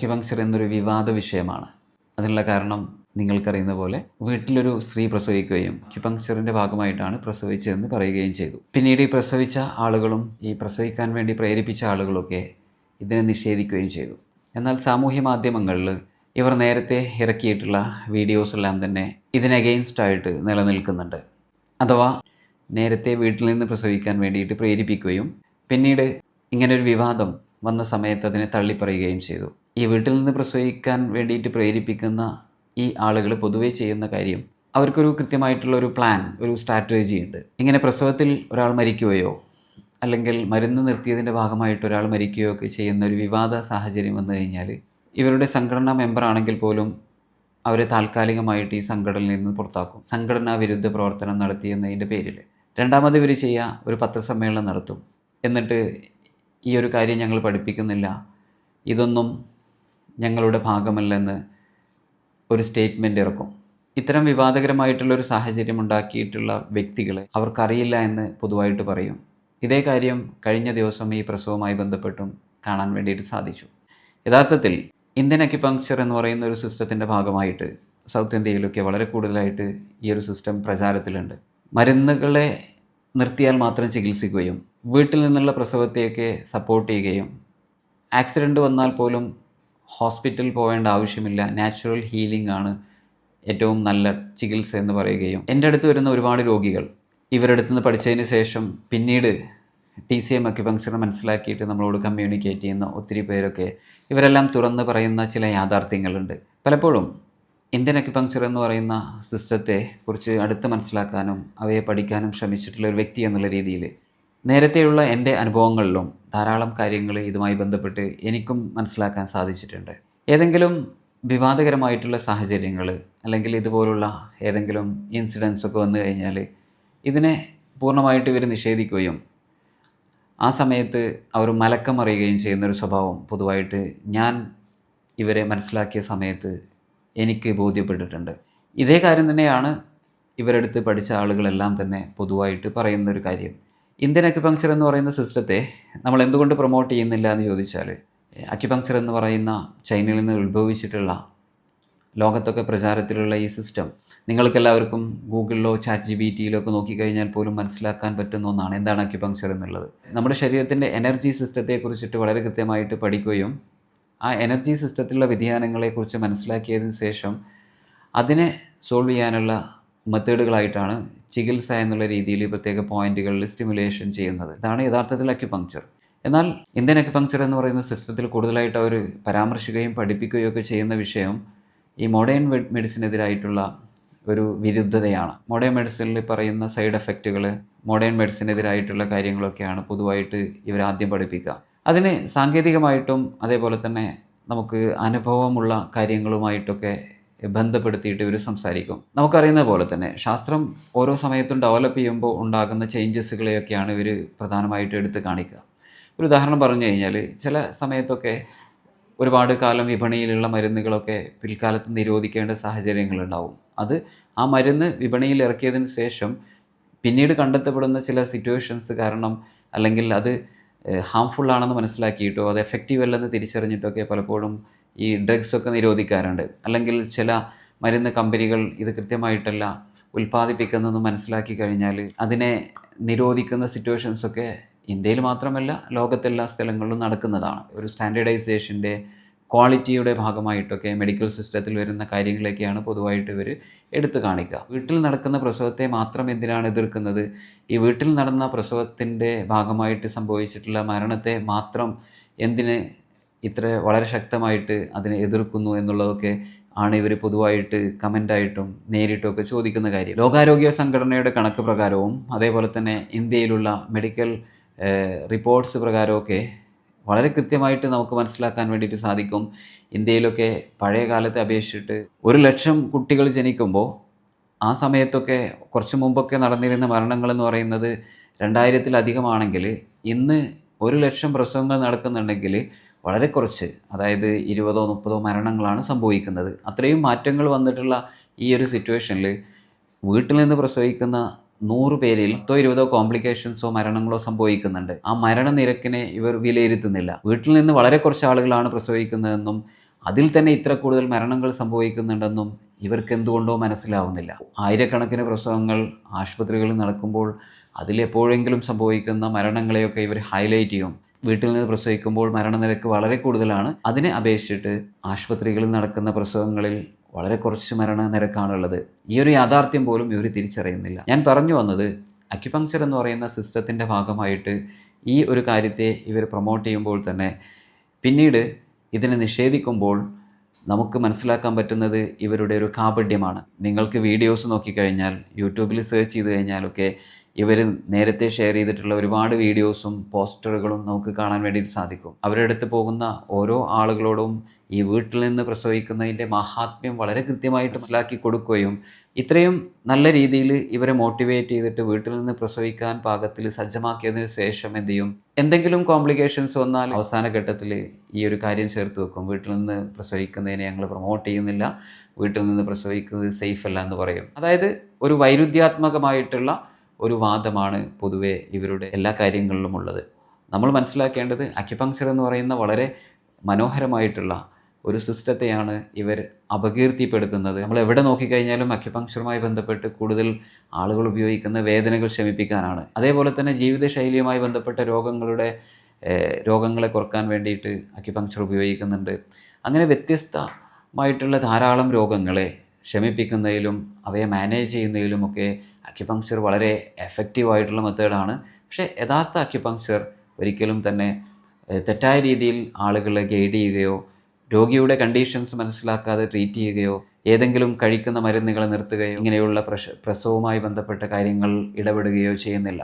Acupuncture എന്നൊരു വിവാദ വിഷയമാണ്. അതിനുള്ള കാരണം നിങ്ങൾക്കറിയുന്ന പോലെ വീട്ടിലൊരു സ്ത്രീ പ്രസവിക്കുകയും അക്യുപങ്ക്ചറിന്റെ ഭാഗമായിട്ടാണ് പ്രസവിച്ചതെന്ന് പറയുകയും ചെയ്തു. പിന്നീട് ഈ പ്രസവിച്ച ആളുകളും ഈ പ്രസവിക്കാൻ വേണ്ടി പ്രേരിപ്പിച്ച ആളുകളൊക്കെ ഇതിനെ നിഷേധിക്കുകയും ചെയ്തു. എന്നാൽ സാമൂഹ്യ മാധ്യമങ്ങളിൽ ഇവർ നേരത്തെ ഇറക്കിയിട്ടുള്ള വീഡിയോസ് എല്ലാം തന്നെ ഇതിന് ആയിട്ട് നിലനിൽക്കുന്നുണ്ട്. അഥവാ നേരത്തെ വീട്ടിൽ നിന്ന് പ്രസവിക്കാൻ വേണ്ടിയിട്ട് പ്രേരിപ്പിക്കുകയും പിന്നീട് ഇങ്ങനൊരു വിവാദം വന്ന സമയത്ത് അതിനെ തള്ളിപ്പറയുകയും ചെയ്തു. ഈ വീട്ടിൽ നിന്ന് പ്രസവിക്കാൻ വേണ്ടിയിട്ട് പ്രേരിപ്പിക്കുന്ന ഈ ആളുകൾ പൊതുവെ ചെയ്യുന്ന കാര്യം അവർക്കൊരു കൃത്യമായിട്ടുള്ള ഒരു പ്ലാൻ ഒരു സ്ട്രാറ്റജി ഉണ്ട്. ഇങ്ങനെ പ്രസവത്തിൽ ഒരാൾ മരിക്കുകയോ അല്ലെങ്കിൽ മരുന്ന് നിർത്തിയതിന്റെ ഭാഗമായിട്ട് ഒരാൾ മരിക്കുകയോ ഒക്കെ ചെയ്യുന്ന ഒരു വിവാദ സാഹചര്യം വന്നു കഴിഞ്ഞാൽ ഇവരുടെ സംഘടനാ മെമ്പർ ആണെങ്കിൽ പോലും അവരെ താൽക്കാലികമായിട്ട് ഈ സംഘടനയിൽ നിന്ന് പുറത്താക്കും. സംഘടനാ വിരുദ്ധ പ്രവർത്തനം നടത്തി നടത്തിയെന്നതിന്റെ പേരിൽ. രണ്ടാമത് ഇവർ ചെയ്യുക ഒരു പത്രസമ്മേളനം നടത്തും. എന്നിട്ട് ഈ ഒരു കാര്യം ഞങ്ങൾ പഠിപ്പിക്കുന്നില്ല. ഇതൊന്നും ഞങ്ങളുടെ ഭാഗമല്ലെന്ന് ഒരു സ്റ്റേറ്റ്മെന്റ് ഇറക്കും. ഇത്തരം വിവാദകരമായിട്ടുള്ള ഒരു സാഹചര്യം ഉണ്ടാക്കിയിട്ടുള്ള വ്യക്തികളെ അവർക്കറിയില്ല എന്ന് പൊതുവായിട്ട് പറയും. ഇതേ കാര്യം കഴിഞ്ഞ ദിവസം ഈ പ്രസവവുമായി ബന്ധപ്പെട്ടും കാണാൻ വേണ്ടിയിട്ട് സാധിച്ചു. യഥാർത്ഥത്തിൽ ഇന്ത്യൻ അക്യുപങ്ക്ചർ എന്ന് പറയുന്ന ഒരു സിസ്റ്റത്തിന്റെ ഭാഗമായിട്ട് സൗത്ത് ഇന്ത്യയിലൊക്കെ വളരെ കൂടുതലായിട്ട് ഈ ഒരു സിസ്റ്റം പ്രചാരത്തിലുണ്ട്. മരുന്നുകളെ നിർത്തിയാൽ മാത്രം ചികിത്സിക്കുകയും വീട്ടിൽ നിന്നുള്ള പ്രസവത്തെയൊക്കെ സപ്പോർട്ട് ചെയ്യുകയും ആക്സിഡന്റ് വന്നാൽ പോലും ഹോസ്പിറ്റലിൽ പോകേണ്ട ആവശ്യമില്ല. നാച്ചുറൽ ഹീലിംഗ് ആണ് ഏറ്റവും നല്ല ചികിത്സ എന്ന് പറയുകയും. എന്റെ അടുത്ത് വരുന്ന ഒരുപാട് രോഗികൾ ഇവരുടെ നിന്ന് പഠിച്ചതിന് ശേഷം പിന്നീട് ടി സി എം അക്യുപങ്ക്ചർ മനസ്സിലാക്കിയിട്ട് നമ്മളോട് കമ്മ്യൂണിക്കേറ്റ് ചെയ്യുന്ന ഒത്തിരി പേരൊക്കെ ഇവരെല്ലാം തുറന്ന് പറയുന്ന ചില യാഥാർത്ഥ്യങ്ങളുണ്ട്. പലപ്പോഴും ഇന്ത്യൻ അക്യുപങ്ക്ചർ എന്ന് പറയുന്ന സിസ്റ്റത്തെ കുറിച്ച് അടുത്ത് മനസ്സിലാക്കാനും അവയെ പഠിക്കാനും ശ്രമിച്ചിട്ടുള്ള ഒരു വ്യക്തി എന്നുള്ള രീതിയിൽ നേരത്തെയുള്ള എന്റെ അനുഭവങ്ങളിലും ധാരാളം കാര്യങ്ങൾ ഇതുമായി ബന്ധപ്പെട്ട് എനിക്കും മനസ്സിലാക്കാൻ സാധിച്ചിട്ടുണ്ട്. ഏതെങ്കിലും വിവാദകരമായിട്ടുള്ള സാഹചര്യങ്ങൾ അല്ലെങ്കിൽ ഇതുപോലുള്ള ഏതെങ്കിലും ഇൻസിഡൻസ് ഒക്കെ വന്നു കഴിഞ്ഞാൽ ഇതിനെ പൂർണമായിട്ട് ഇവർ നിഷേധിക്കുകയും ആ സമയത്ത് അവർ മലക്കം അറിയുകയും ചെയ്യുന്നൊരു സ്വഭാവം പൊതുവായിട്ട് ഞാൻ ഇവരെ മനസ്സിലാക്കിയ സമയത്ത് എനിക്ക് ബോധ്യപ്പെട്ടിട്ടുണ്ട്. ഇതേ കാര്യം തന്നെയാണ് ഇവരെടുത്ത് പഠിച്ച ആളുകളെല്ലാം തന്നെ പൊതുവായിട്ട് പറയുന്നൊരു കാര്യം. ഇന്ത്യൻ അക്യുപങ്ക്ചർ എന്ന് പറയുന്ന സിസ്റ്റത്തെ നമ്മൾ എന്തുകൊണ്ട് പ്രൊമോട്ട് ചെയ്യുന്നില്ല എന്ന് ചോദിച്ചാൽ അക്യുപങ്ക്ചർ എന്ന് പറയുന്ന ചൈനയിൽ നിന്ന് ഉത്ഭവിച്ചിട്ടുള്ള ലോകത്തൊക്കെ പ്രചാരത്തിലുള്ള ഈ സിസ്റ്റം നിങ്ങൾക്കെല്ലാവർക്കും ഗൂഗിളിലോ ചാറ്റ് ജി ബി ടിയിലോ ഒക്കെ നോക്കിക്കഴിഞ്ഞാൽ പോലും മനസ്സിലാക്കാൻ പറ്റുന്ന ഒന്നാണ് എന്താണ് അക്യുപങ്ക്ചർ എന്നുള്ളത്. നമ്മുടെ ശരീരത്തിന്റെ എനർജി സിസ്റ്റത്തെക്കുറിച്ചിട്ട് വളരെ കൃത്യമായിട്ട് പഠിക്കുകയും ആ എനർജി സിസ്റ്റത്തിലുള്ള വ്യതിയാനങ്ങളെക്കുറിച്ച് മനസ്സിലാക്കിയതിന് ശേഷം അതിനെ സോൾവ് ചെയ്യാനുള്ള മെത്തേഡുകളായിട്ടാണ് ചികിത്സ എന്നുള്ള രീതിയിൽ പ്രത്യേക പോയിന്റുകളിൽ സ്റ്റിമുലേഷൻ ചെയ്യുന്നത്. ഇതാണ് യഥാർത്ഥത്തിൽ അക്യുപങ്ക്ചർ എന്നാൽ ഇന്ത്യൻ അക്യുപങ്ക്ചർ എന്ന് പറയുന്ന സിസ്റ്റത്തിൽ കൂടുതലായിട്ട് അവർ പരാമർശിക്കുകയും പഠിപ്പിക്കുകയും ഒക്കെ ചെയ്യുന്ന വിഷയം ഈ മോഡേൺ മെഡിസിനെതിരായിട്ടുള്ള ഒരു വിരുദ്ധതയാണ്. മോഡേൺ മെഡിസിനിൽ പറയുന്ന സൈഡ് എഫക്റ്റുകൾ മോഡേൺ മെഡിസിനെതിരായിട്ടുള്ള കാര്യങ്ങളൊക്കെയാണ് പൊതുവായിട്ട് ഇവർ ആദ്യം പഠിപ്പിക്കുക. അതിന് സാങ്കേതികമായിട്ടും അതേപോലെ തന്നെ നമുക്ക് അനുഭവമുള്ള കാര്യങ്ങളുമായിട്ടൊക്കെ ബന്ധപ്പെടുത്തിയിട്ട് ഇവർ സംസാരിക്കും. നമുക്കറിയുന്ന പോലെ തന്നെ ശാസ്ത്രം ഓരോ സമയത്തും ഡെവലപ്പ് ചെയ്യുമ്പോൾ ഉണ്ടാകുന്ന ചേഞ്ചസുകളെയൊക്കെയാണ് ഇവർ പ്രധാനമായിട്ട് എടുത്ത് കാണിക്കുക. ഒരു ഉദാഹരണം പറഞ്ഞു കഴിഞ്ഞാൽ ചില സമയത്തൊക്കെ ഒരുപാട് കാലം വിപണിയിലുള്ള മരുന്നുകളൊക്കെ പിൽക്കാലത്ത് നിരോധിക്കേണ്ട സാഹചര്യങ്ങളുണ്ടാവും. അത് ആ മരുന്ന് വിപണിയിൽ ഇറക്കിയതിന് ശേഷം പിന്നീട് കണ്ടെത്തപ്പെടുന്ന ചില സിറ്റുവേഷൻസ് കാരണം അല്ലെങ്കിൽ അത് ഹാംഫുൾ ആണെന്ന് മനസ്സിലാക്കിയിട്ടോ അത് എഫക്റ്റീവ് അല്ലെന്ന് തിരിച്ചറിഞ്ഞിട്ടൊക്കെ പലപ്പോഴും ഈ ഡ്രഗ്സൊക്കെ നിരോധിക്കാറുണ്ട്. അല്ലെങ്കിൽ ചില മരുന്ന് കമ്പനികൾ ഇത് കൃത്യമായിട്ടല്ല ഉൽപ്പാദിപ്പിക്കുന്നതെന്ന് മനസ്സിലാക്കി കഴിഞ്ഞാൽ അതിനെ നിരോധിക്കുന്ന സിറ്റുവേഷൻസൊക്കെ ഇന്ത്യയിൽ മാത്രമല്ല ലോകത്തെല്ലാ സ്ഥലങ്ങളിലും നടക്കുന്നതാണ്. ഒരു സ്റ്റാൻഡേർഡൈസേഷന്റെ ക്വാളിറ്റിയുടെ ഭാഗമായിട്ടൊക്കെ മെഡിക്കൽ സിസ്റ്റത്തിൽ വരുന്ന കാര്യങ്ങളൊക്കെയാണ് പൊതുവായിട്ട് ഇവർ എടുത്തു കാണിക്കുക. വീട്ടിൽ നടക്കുന്ന പ്രസവത്തെ മാത്രം എന്തിനാണ് എതിർക്കുന്നത്? ഈ വീട്ടിൽ നടന്ന പ്രസവത്തിന്റെ ഭാഗമായിട്ട് സംഭവിച്ചിട്ടുള്ള മരണത്തെ മാത്രം എന്തിന് ഇത്ര വളരെ ശക്തമായിട്ട് അതിനെ എതിർക്കുന്നു എന്നുള്ളതൊക്കെ ആണ് ഇവർ പൊതുവായിട്ട് കമന്റായിട്ടും നേരിട്ടും ഒക്കെ ചോദിക്കുന്ന കാര്യം. ലോകാരോഗ്യ സംഘടനയുടെ കണക്ക് പ്രകാരവും അതേപോലെ തന്നെ ഇന്ത്യയിലുള്ള മെഡിക്കൽ റിപ്പോർട്ട്സ് പ്രകാരമൊക്കെ വളരെ കൃത്യമായിട്ട് നമുക്ക് മനസ്സിലാക്കാൻ വേണ്ടിയിട്ട് സാധിക്കും. ഇന്ത്യയിലൊക്കെ പഴയ കാലത്തെ അപേക്ഷിച്ചിട്ട് ഒരു ലക്ഷം കുട്ടികൾ ജനിക്കുമ്പോൾ ആ സമയത്തൊക്കെ കുറച്ച് മുമ്പൊക്കെ നടന്നിരുന്ന മരണങ്ങളെന്ന് പറയുന്നത് രണ്ടായിരത്തിലധികമാണെങ്കിൽ ഇന്ന് ഒരു ലക്ഷം പ്രസവങ്ങൾ നടക്കുന്നുണ്ടെങ്കിൽ വളരെ കുറച്ച് അതായത് ഇരുപതോ മുപ്പതോ മരണങ്ങളാണ് സംഭവിക്കുന്നത്. അത്രയും മാറ്റങ്ങൾ വന്നിട്ടുള്ള ഈ ഒരു സിറ്റുവേഷനിൽ വീട്ടിൽ നിന്ന് പ്രസവിക്കുന്ന നൂറ് പേരിൽ പത്തോ ഇരുപതോ കോംപ്ലിക്കേഷൻസോ മരണങ്ങളോ സംഭവിക്കുന്നുണ്ട്. ആ മരണനിരക്കിനെ ഇവർ വിലയിരുത്തുന്നില്ല. വീട്ടിൽ നിന്ന് വളരെ കുറച്ച് ആളുകളാണ് പ്രസവിക്കുന്നതെന്നും അതിൽ തന്നെ ഇത്ര കൂടുതൽ മരണങ്ങൾ സംഭവിക്കുന്നുണ്ടെന്നും ഇവർക്ക് എന്തുകൊണ്ടോ മനസ്സിലാവുന്നില്ല. ആയിരക്കണക്കിന് പ്രസവങ്ങൾ ആശുപത്രികളിൽ നടക്കുമ്പോൾ അതിലെപ്പോഴെങ്കിലും സംഭവിക്കുന്ന മരണങ്ങളെയൊക്കെ ഇവർ ഹൈലൈറ്റ് ചെയ്യും. വീട്ടിൽ നിന്ന് പ്രസവിക്കുമ്പോൾ മരണനിരക്ക് വളരെ കൂടുതലാണ്. അതിനെ അപേക്ഷിച്ചിട്ട് ആശുപത്രികളിൽ നടക്കുന്ന പ്രസവങ്ങളിൽ വളരെ കുറച്ച് മരണനിരക്കാണുള്ളത്. ഈ ഒരു യാഥാർത്ഥ്യം പോലും ഇവർ തിരിച്ചറിയുന്നില്ല. ഞാൻ പറഞ്ഞു വന്നത് അക്യുപങ്ക്ചർ എന്ന് പറയുന്ന സിസ്റ്റത്തിന്റെ ഭാഗമായിട്ട് ഈ ഒരു കാര്യത്തെ ഇവർ പ്രൊമോട്ട് ചെയ്യുമ്പോൾ തന്നെ പിന്നീട് ഇതിനെ നിഷേധിക്കുമ്പോൾ നമുക്ക് മനസ്സിലാക്കാൻ പറ്റുന്നത് ഇവരുടെ ഒരു കാപഡ്യമാണ് നിങ്ങൾക്ക് വീഡിയോസ് നോക്കിക്കഴിഞ്ഞാൽ യൂട്യൂബിൽ സെർച്ച് ചെയ്ത് കഴിഞ്ഞാലൊക്കെ ഇവർ നേരത്തെ ഷെയർ ചെയ്തിട്ടുള്ള ഒരുപാട് വീഡിയോസും പോസ്റ്ററുകളും നമുക്ക് കാണാൻ വേണ്ടിയിട്ട് സാധിക്കും. അവരുടെ അടുത്ത് പോകുന്ന ഓരോ ആളുകളോടും ഈ വീട്ടിൽ നിന്ന് പ്രസവിക്കുന്നതിന്റെ മഹാത്മ്യം വളരെ കൃത്യമായിട്ട് മനസ്സിലാക്കി കൊടുക്കുകയും ഇത്രയും നല്ല രീതിയിൽ ഇവരെ മോട്ടിവേറ്റ് ചെയ്തിട്ട് വീട്ടിൽ നിന്ന് പ്രസവിക്കാൻ പാകത്തിൽ സജ്ജമാക്കിയതിന് ശേഷം എന്ത് ചെയ്യും? എന്തെങ്കിലും കോംപ്ലിക്കേഷൻസ് വന്നാൽ അവസാന ഘട്ടത്തിൽ ഈ ഒരു കാര്യം ചേർത്ത് വെക്കും. വീട്ടിൽ നിന്ന് പ്രസവിക്കുന്നതിനെ ഞങ്ങൾ പ്രൊമോട്ട് ചെയ്യുന്നില്ല. വീട്ടിൽ നിന്ന് പ്രസവിക്കുന്നത് സേഫ് അല്ല എന്ന് പറയും. അതായത് ഒരു വൈരുദ്ധ്യാത്മകമായിട്ടുള്ള ഒരു വാദമാണ് പൊതുവേ ഇവരുടെ എല്ലാ കാര്യങ്ങളിലും ഉള്ളത്. നമ്മൾ മനസ്സിലാക്കേണ്ടത് അക്യുപങ്ചർ എന്ന് പറയുന്ന വളരെ മനോഹരമായിട്ടുള്ള ഒരു സിസ്റ്റത്തെയാണ് ഇവർ അപകീർത്തിപ്പെടുത്തുന്നത്. നമ്മൾ എവിടെ നോക്കിക്കഴിഞ്ഞാലും അക്യുപങ്ക്ചറുമായി ബന്ധപ്പെട്ട് കൂടുതൽ ആളുകൾ ഉപയോഗിക്കുന്ന വേദനകൾ ശമിപ്പിക്കാനാണ്. അതേപോലെ തന്നെ ജീവിതശൈലിയുമായി ബന്ധപ്പെട്ട രോഗങ്ങളുടെ രോഗങ്ങളെ കുറയ്ക്കാൻ വേണ്ടിയിട്ട് അക്യുപങ്ക്ചർ ഉപയോഗിക്കുന്നുണ്ട്. അങ്ങനെ വ്യത്യസ്തമായിട്ടുള്ള ധാരാളം രോഗങ്ങളെ ശമിപ്പിക്കുന്നതിലും അവയെ മാനേജ് ചെയ്യുന്നതിലുമൊക്കെ അക്യുപങ്ക്ചർ വളരെ എഫക്റ്റീവായിട്ടുള്ള മെത്തേഡാണ്. പക്ഷേ യഥാർത്ഥ അക്യുപങ്ക്ചർ ഒരിക്കലും തന്നെ തെറ്റായ രീതിയിൽ ആളുകളെ ഗൈഡ് ചെയ്യുകയോ രോഗിയുടെ കണ്ടീഷൻസ് മനസ്സിലാക്കാതെ ട്രീറ്റ് ചെയ്യുകയോ ഏതെങ്കിലും കഴിക്കുന്ന മരുന്നുകളെ നിർത്തുകയോ ഇങ്ങനെയുള്ള പ്രശ പ്രസവവുമായി ബന്ധപ്പെട്ട കാര്യങ്ങൾ ഇടപെടുകയോ ചെയ്യുന്നില്ല.